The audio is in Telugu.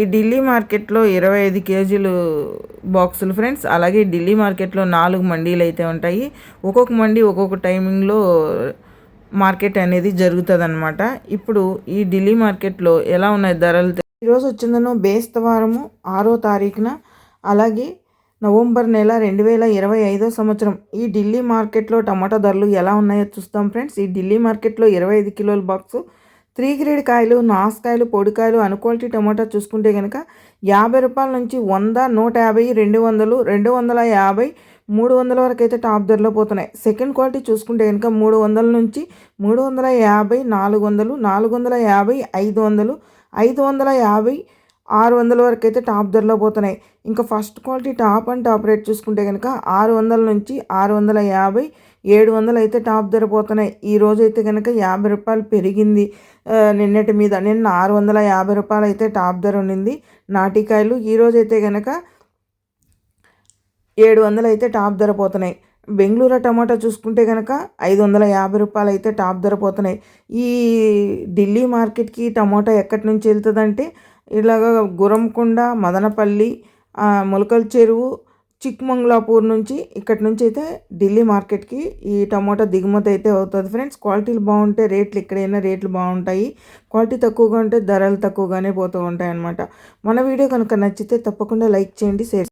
ఈ ఢిల్లీ మార్కెట్లో ఇరవై ఐదు కేజీలు బాక్సులు ఫ్రెండ్స్. అలాగే ఢిల్లీ మార్కెట్లో నాలుగు మండీలు అయితే ఉంటాయి. ఒక్కొక్క మండీ ఒక్కొక్క టైమింగ్లో మార్కెట్ అనేది జరుగుతుందన్నమాట. ఇప్పుడు ఈ ఢిల్లీ మార్కెట్లో ఎలా ఉన్నాయి ధరలు? ఈరోజు వచ్చిందను బేస్తవారము ఆరో తారీఖున అలాగే నవంబర్ నెల రెండు వేల ఇరవై ఐదో సంవత్సరం. ఈ ఢిల్లీ మార్కెట్లో టమాటా ధరలు ఎలా ఉన్నాయో చూస్తాం ఫ్రెండ్స్. ఈ ఢిల్లీ మార్కెట్లో ఇరవై ఐదు కిలోల బాక్సు త్రీ గ్రేడ్ కాయలు నాసుకాయలు పొడికాయలు అనుక్వాలిటీ టమాటా చూసుకుంటే కనుక యాభై రూపాయల నుంచి వంద నూట యాభై రెండు వందలు రెండు వందల యాభై మూడు వందల వరకు అయితే టాప్ ధరలో పోతున్నాయి. సెకండ్ క్వాలిటీ చూసుకుంటే కనుక మూడు వందల నుంచి మూడు వందల యాభై నాలుగు వందలు నాలుగు వందల యాభై ఐదు వందలు ఐదు వందల యాభై ఆరు వందల వరకు అయితే టాప్ ధరలో పోతున్నాయి. ఇంకా first quality top and top rate చూసుకుంటే కనుక ఆరు వందల నుంచి ఆరు వందల యాభై ఏడు వందలు అయితే టాప్ ధర పోతున్నాయి. ఈ రోజు అయితే కనుక యాభై రూపాయలు పెరిగింది. నిన్నటి మీద నిన్న ఆరు వందల యాభై రూపాయలు అయితే టాప్ ధర ఉండింది. నాటికాయలు ఈరోజు అయితే కనుక ఏడు వందలు అయితే టాప్ ధర పోతున్నాయి. బెంగళూరు టమాటా చూసుకుంటే కనుక ఐదు వందల యాభై రూపాయలు అయితే టాప్ ధర పోతున్నాయి. ఈ ఢిల్లీ మార్కెట్కి టమాటా ఎక్కడి నుంచి వెళ్తుందంటే ఇలాగ గురంకొండ మదనపల్లి మొలకల చెరువు చిక్మంగ్లాపూర్ నుంచి ఇక్కడి నుంచి అయితే ఢిల్లీ మార్కెట్కి ఈ టమాటా దిగుమతి అయితే అవుతుంది. ఫ్రెండ్స్ క్వాలిటీలు బాగుంటే రేట్లు ఎక్కడైనా రేట్లు బాగుంటాయి. క్వాలిటీ తక్కువగా ఉంటే ధరలు తక్కువగానే పోతూ ఉంటాయి అన్నమాట మన వీడియో కనుక నచ్చితే తప్పకుండా లైక్ చేయండి షేర్